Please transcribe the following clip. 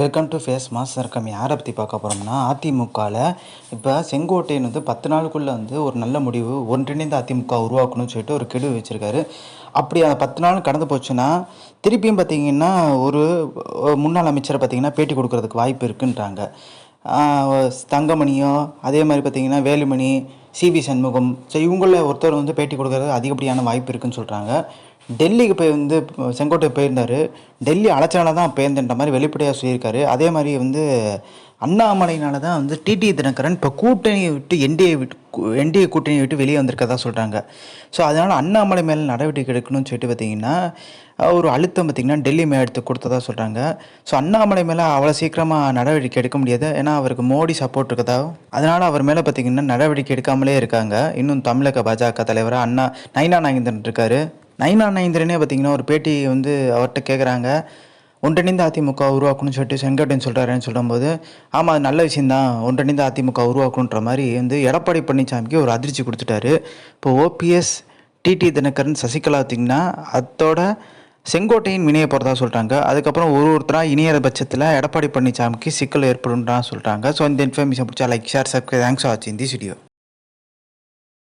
Welcome to face mass இருக்கம் யாரை பற்றி பார்க்க போகிறோம்னா அதிமுகவில் இப்போ செங்கோட்டையன் வந்து பத்து நாளுக்குள்ளே வந்து ஒரு நல்ல முடிவு ஒன்றிணைந்த அதிமுக உருவாக்கணும்னு சொல்லிட்டு ஒரு கெடு வச்சுருக்காரு. அப்படி அந்த பத்து நாள் கடந்து போச்சுன்னா திருப்பியும் பார்த்தீங்கன்னா ஒரு முன்னாள் அமைச்சரை பார்த்தீங்கன்னா பேட்டி கொடுக்கறதுக்கு வாய்ப்பு இருக்குன்றாங்க. தங்கமணியோ அதே மாதிரி பார்த்தீங்கன்னா Velumani C V Shanmugam. So இவங்களில் ஒருத்தர் வந்து பேட்டி கொடுக்கறது அதிகப்படியான வாய்ப்பு இருக்குன்னு சொல்கிறாங்க டெல்லிக்கு போய் வந்து செங்கோட்டை போயிருந்தார். டெல்லி அலைச்சனால தான் போயிருந்தன்ற மாதிரி வெளிப்படையாக சொல்லியிருக்காரு. அதே மாதிரி வந்து அண்ணாமலையினால தான் வந்து டிடி தினகரன் இப்போ கூட்டணியை விட்டு என்டிஏ விட்டு என்டிஏ கூட்டணியை விட்டு வெளியே வந்திருக்கதா சொல்கிறாங்க ஸோ அதனால் அண்ணாமலை மேலே நடவடிக்கை எடுக்கணும்னு சொல்லிட்டு பார்த்தீங்கன்னா ஒரு அழுத்தம் பார்த்திங்கன்னா டெல்லி மே எடுத்து கொடுத்ததா சொல்கிறாங்க ஸோ அண்ணாமலை மேலே அவ்வளோ சீக்கிரமாக நடவடிக்கை எடுக்க முடியாது. ஏன்னா அவருக்கு மோடி சப்போர்ட் இருக்கதா? அதனால் அவர் மேலே பார்த்திங்கன்னா நடவடிக்கை எடுக்காமலே இருக்காங்க. இன்னும் தமிழக பாஜக தலைவராக அண்ணா நைனா நாகேந்திரன் இருக்கார். நைனா நாகேந்திரனே பார்த்தீங்கன்னா ஒரு பேட்டி வந்து அவர்கிட்ட கேட்குறாங்க ஒன்றிணைந்த அதிமுக உருவாக்கணும்னு சொல்லிட்டு செங்கோட்டையன் சொல்கிறாருன்னு சொல்லும்போது ஆமாம் அது நல்ல விஷயந்தான் ஒன்றிணைந்த அதிமுக உருவாக்கணுன்ற மாதிரி வந்து எடப்பாடி பழனிசாமிக்கு ஒரு அதிர்ச்சி கொடுத்துட்டாரு. இப்போ ஓபிஎஸ் டிடி தினகரன் சசிகலா பார்த்திங்கன்னா அதோட செங்கோட்டையின் இணைய போகிறதா சொல்கிறாங்க அதுக்கப்புறம் ஒரு ஒருத்தராக இணையிற பட்சத்தில் எடப்பாடி பழனிசாமிக்கு சிக்கல் ஏற்படும் சொல்கிறாங்க ஸோ இந்த இன்ஃபர்மேஷன் பிடிச்சா லைக் ஷேர் சப்ஸ்கிரைப் தேங்க்ஸ் ஆச்சு இந்த வீடியோ